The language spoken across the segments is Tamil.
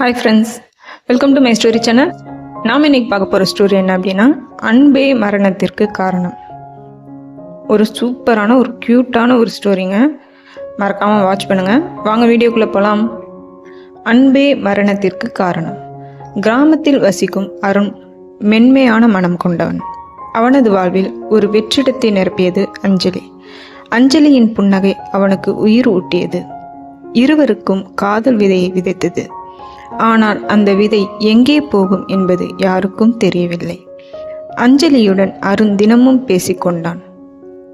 Hi friends welcome to my story channel நாம் இன்னைக்கு பார்க்க போகிற ஸ்டோரி என்ன அப்படின்னா அன்பே மரணத்திற்கு காரணம். ஒரு சூப்பரான ஒரு க்யூட்டான ஒரு ஸ்டோரிங்க மறக்காமல் வாட்ச் பண்ணுங்கள் வாங்க வீடியோக்குள்ளே போகலாம் அன்பே மரணத்திற்கு காரணம். கிராமத்தில் வசிக்கும் அருண் மென்மையான மனம் கொண்டவன். அவனது வாழ்வில் ஒரு வெற்றிடத்தை நிரப்பியது அஞ்சலி. அஞ்சலியின் புன்னகை அவனுக்கு உயிர் ஊட்டியது. இருவருக்கும் காதல் விதையை விதைத்தது. ஆனால் அந்த விதை எங்கே போகும் என்பது யாருக்கும் தெரியவில்லை. அஞ்சலியுடன் அருண் தினமும் பேசிக்கொண்டான்.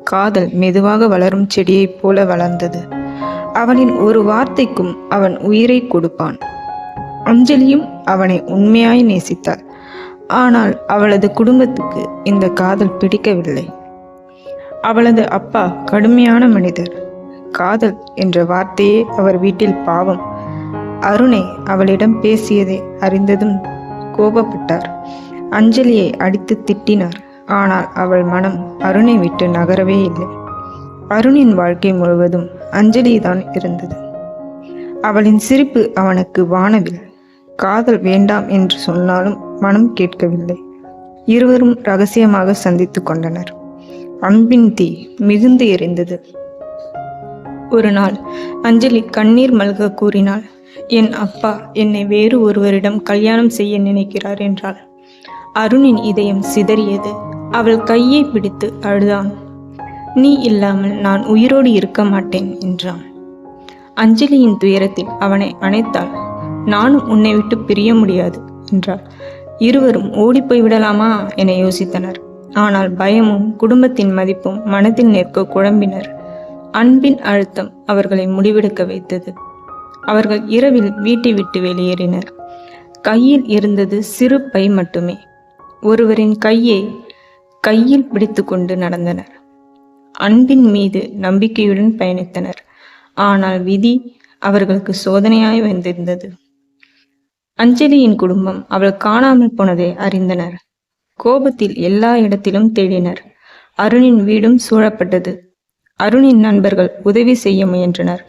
காதல் மெதுவாக வளரும் செடியைப் போல வளர்ந்தது. அவனின் ஒரு வார்த்தைக்கும் அவன் உயிரை கொடுப்பான். அஞ்சலியும் அவனை உண்மையாய் நேசித்தாள். ஆனால் அவளது குடும்பத்துக்கு இந்த காதல் பிடிக்கவில்லை. அவளது அப்பா கடுமையான மனிதர். காதல் என்ற வார்த்தையே அவர் வீட்டில் பாவம். அருணை அவளிடம் பேசியதை அறிந்ததும் கோபப்பட்டார். அஞ்சலியை அடித்து திட்டினார். ஆனால் அவள் மனம் அருணை விட்டு நகரவே இல்லை. அருணின் வாழ்க்கை முழுவதும் அஞ்சலி தான் இருந்தது. அவளின் சிரிப்பு அவனுக்கு வானவில் காதல் வேண்டாம் என்று சொன்னாலும் மனம் கேட்கவில்லை. இருவரும் ரகசியமாக சந்தித்து கொண்டனர். அன்பின் தீ மிகுந்து எரிந்தது. ஒரு நாள் அஞ்சலி கண்ணீர் மல்க கூறினாள் என் அப்பா என்னை வேறு ஒருவரிடம் கல்யாணம் செய்ய நினைக்கிறார் என்றாள். அருணின் இதயம் சிதறியது. அவள் கையை பிடித்து அழுதான். நீ இல்லாமல் நான் உயிரோடு இருக்க மாட்டேன் என்றான். அஞ்சலியின் துயரத்தில் அவனை அணைத்தாள். நானும் உன்னை விட்டு பிரிய முடியாது என்றாள். இருவரும் ஓடிப்போய் விடலாமா? என யோசித்தனர். ஆனால் பயமும் குடும்பத்தின் மதிப்பும் மனதில் நிற்க குழம்பினர். அன்பின் அழுத்தம் அவர்களை முடிவெடுக்க வைத்தது. அவர்கள் இரவில் வீட்டை விட்டு வெளியேறினர். கையில் இருந்தது சிறு பை மட்டுமே. ஒருவரின் கையை கையில் பிடித்துக்கொண்டு நடந்தனர். அன்பின் மீது நம்பிக்கையுடன் பயணித்தனர். ஆனால் விதி அவர்களுக்கு சோதனையாய் வந்திருந்தது. அஞ்சலியின் குடும்பம் அவள் காணாமல் போனதை அறிந்தனர். கோபத்தில் எல்லா இடத்திலும் தேடினர். அருணின் வீடும் சூழப்பட்டது. அருணின் நண்பர்கள் உதவி செய்ய முயன்றனர்.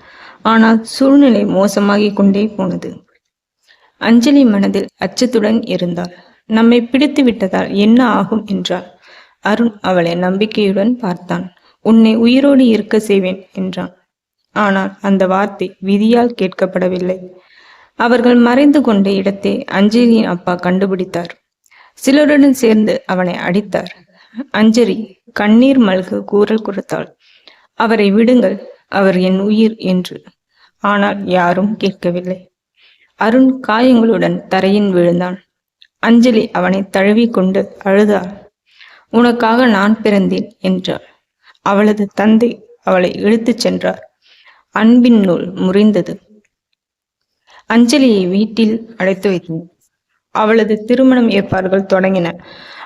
ஆனால் சூழ்நிலை மோசமாகிக் கொண்டே போனது. அஞ்சலி மனதில் அச்சத்துடன் இருந்தாள். நம்மை பிடித்து விட்டதால் என்ன ஆகும் என்றாள். அருண் அவளை நம்பிக்கையுடன் பார்த்தான். உன்னை உயிரோடு இருக்க செய்வேன் என்றான். ஆனால் அந்த வார்த்தை விதியால் கேட்கப்படவில்லை. அவர்கள் மறைந்து கொண்ட இடத்தை அஞ்சலியின் அப்பா கண்டுபிடித்தார். சிலருடன் சேர்ந்து அவனை அடித்தார். அஞ்சலி கண்ணீர் மல்கு கூறல் கொடுத்தாள். அவரை விடுங்கள். அவர் என் உயிர் என்று. ஆனால் யாரும் கேட்கவில்லை. அருண் காயங்களுடன் தரையின் விழுந்தான். அஞ்சலி அவனை தழுவி கொண்டு அழுதாள். உனக்காக நான் பிறந்தேன் என்றாள். அவளது தந்தை அவளை இழுத்துச் சென்றார். அன்பின் நூல் முறிந்தது. அஞ்சலியை வீட்டில் அழைத்து வைத்தனர். அவளது திருமணம் ஏற்பாடுகள் தொடங்கின.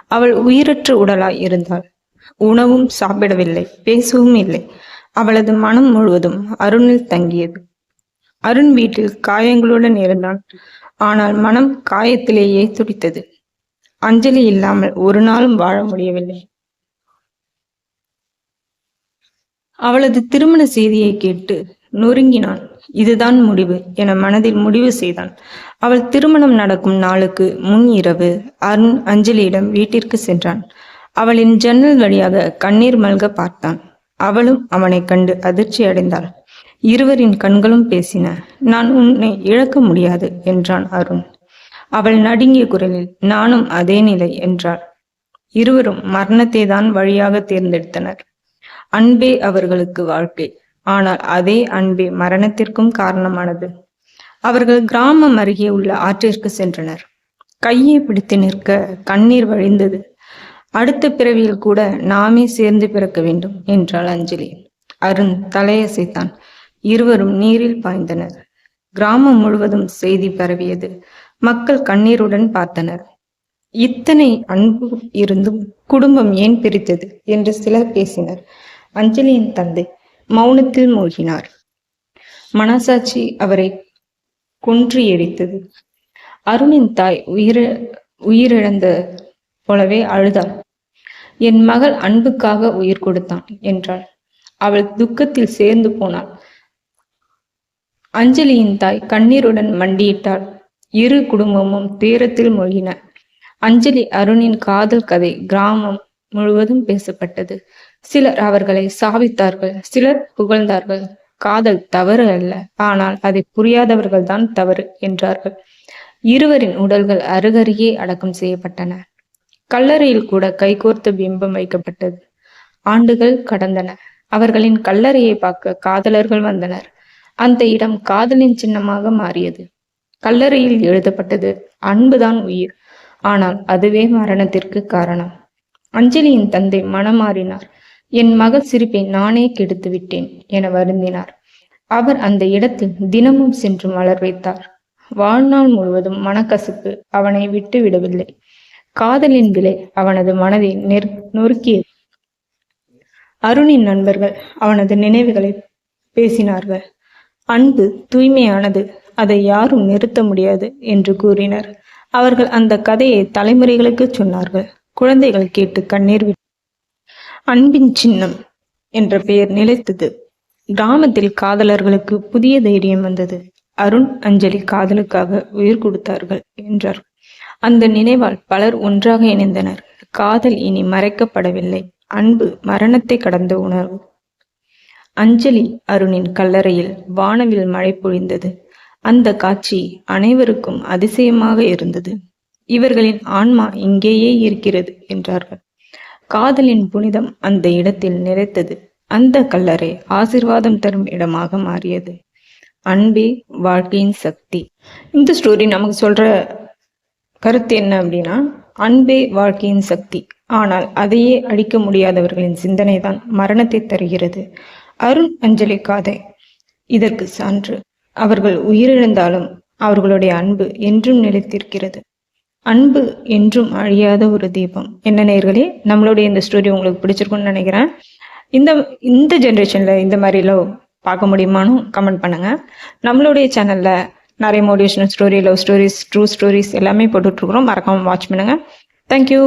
அவள் உயிரற்ற உடலாய் இருந்தாள். உணவும் சாப்பிடவில்லை பேசவும் இல்லை. அவளது மனம் முழுவதும் அருணில் தங்கியது. அருண் வீட்டில் காயங்களுடன் இருந்தான். ஆனால் மனம் காயத்திலேயே துடித்தது. அஞ்சலி இல்லாமல் ஒரு நாளும் வாழ முடியவில்லை. அவளது திருமண செய்தியை கேட்டு நொறுங்கினான். இதுதான் முடிவு என மனதில் முடிவு செய்தான். அவள் திருமணம் நடக்கும் நாளுக்கு முன் இரவு அருண் அஞ்சலியிடம் வீட்டிற்கு சென்றான். அவளின் ஜன்னல் வழியாக கண்ணீர் மல்க பார்த்தான். அவளும் அவனை கண்டு அதிர்ச்சி அடைந்தாள் இருவரின் கண்களும் பேசின நான் உன்னை இழக்க முடியாது என்றான் அருண். அவள் நடுங்கிய குரலில் நானும் அதே நிலை என்றாள். இருவரும் மரணத்தை தான் வழியாக தேர்ந்தெடுத்தனர். அன்பே அவர்களுக்கு வாழ்க்கை. ஆனால் அதே அன்பே மரணத்திற்கும் காரணமானது. அவர்கள் கிராமம் அருகே உள்ள ஆற்றிற்கு சென்றனர். கையை பிடித்து நிற்க கண்ணீர் வழிந்தது. அடுத்த பிறவியில் கூட நாமே சேர்ந்து பிறக்க வேண்டும் என்றாள் அஞ்சலி. அருண் தலையசைத்தான். இருவரும் நீரில் பாய்ந்தனர். கிராமம் முழுவதும் செய்தி பரவியது. மக்கள் கண்ணீருடன் பார்த்தனர். இத்தனை அன்பு இருந்தும் குடும்பம் ஏன் பிரித்தது என்று சிலர் பேசினர். அஞ்சலியின் தந்தை மௌனத்தில் மூழ்கினார். மனசாட்சி அவரை கொன்று எரித்தது. அருணின் தாய் உயிர உயிரிழந்த போலவே அழுதாள். என் மகள் அன்புக்காக உயிர் கொடுத்தான் என்றாள். அவள் துக்கத்தில் சேர்ந்து போனாள். அஞ்சலியின் தாய் கண்ணீருடன் மண்டியிட்டாள். இரு குடும்பமும் துயரத்தில் மொழின அஞ்சலி அருணின் காதல் கதை கிராமம் முழுவதும் பேசப்பட்டது. சிலர் அவர்களை சாவித்தார்கள் சிலர் புகழ்ந்தார்கள். காதல் தவறு அல்ல ஆனால் அதை புரியாதவர்கள் தான் தவறு என்றார்கள். இருவரின் உடல்கள் அருகருகே அடக்கம் செய்யப்பட்டன. கல்லறையில் கூட கைகோர்த்த பிம்பம் வைக்கப்பட்டது. ஆண்டுகள் கடந்தன. அவர்களின் கல்லறையை பார்க்க காதலர்கள் வந்தனர். அந்த இடம் காதலின் சின்னமாக மாறியது. கல்லறையில் எழுதப்பட்டது அன்புதான் உயிர். ஆனால் அதுவே மரணத்திற்கு காரணம். அஞ்சலியின் தந்தை மனமாறினார். என் மகள் சிரிப்பை நானே கெடுத்து விட்டேன் என வருந்தினார். அவர் அந்த இடத்தில் தினமும் சென்று மலர் வைத்தார். வாழ்நாள் முழுவதும் மனக்கசுப்பு அவனை விட்டு விடவில்லை. காதலின் விலை அவனது மனதை நெர் நொறுக்கியது. அருணின் நண்பர்கள் அவனது நினைவுகளை பேசினார்கள். அன்பு தூய்மையானது. அதை யாரும் நிறுத்த முடியாது என்று கூறினர். அவர்கள் அந்த கதையை தலைமுறைகளுக்கு சொன்னார்கள். குழந்தைகள் கேட்டு கண்ணீர் விட்டு அன்பின் சின்னம் என்ற பெயர் நிலைத்தது. கிராமத்தில் காதலர்களுக்கு புதிய தைரியம் வந்தது. அருண் அஞ்சலி காதலுக்காக உயிர் கொடுத்தார்கள் என்றார். அந்த நினைவால் பலர் ஒன்றாக இணைந்தனர். காதல் இனி மறைக்கப்படவில்லை. அன்பு மரணத்தை கடந்த உணர்வு. அஞ்சலி அருணின் கல்லறையில் வானவில் மழை பொழிந்தது. அந்த காட்சி அனைவருக்கும் அதிசயமாக இருந்தது. இவர்களின் ஆன்மா இங்கேயே இருக்கிறது என்றார்கள். காதலின் புனிதம் அந்த இடத்தில் நிறைத்தது அந்த கல்லறை ஆசிர்வாதம் தரும் இடமாக மாறியது. அன்பே வாழ்க்கையின் சக்தி. இந்த ஸ்டோரி நமக்கு சொல்ற கருத்து என்ன அப்படின்னா அன்பே வாழ்க்கையின் சக்தி. ஆனால் அதையே அழிக்க முடியாதவர்களின் சிந்தனை தான் மரணத்தை தருகிறது. அருண் அஞ்சலி காதை இதற்கு சான்று. அவர்கள் உயிரிழந்தாலும் அவர்களுடைய அன்பு என்றும் நிலைத்திருக்கிறது. அன்பு என்றும் அழியாத ஒரு தீபம். என்ன நேர்களே நம்மளுடைய இந்த ஸ்டோரி உங்களுக்கு பிடிச்சிருக்கும்னு நினைக்கிறேன். இந்த இந்த ஜென்ரேஷன்ல இந்த மாதிரி லவ் பார்க்க முடியுமான்னு கமெண்ட் பண்ணுங்க. நம்மளுடைய சேனல்ல நிறைய motivational story love stories true stories எல்லாமே போட்டுட்ருக்குறோம். மறக்காம வாட்ச் பண்ணுங்க. தேங்க்யூ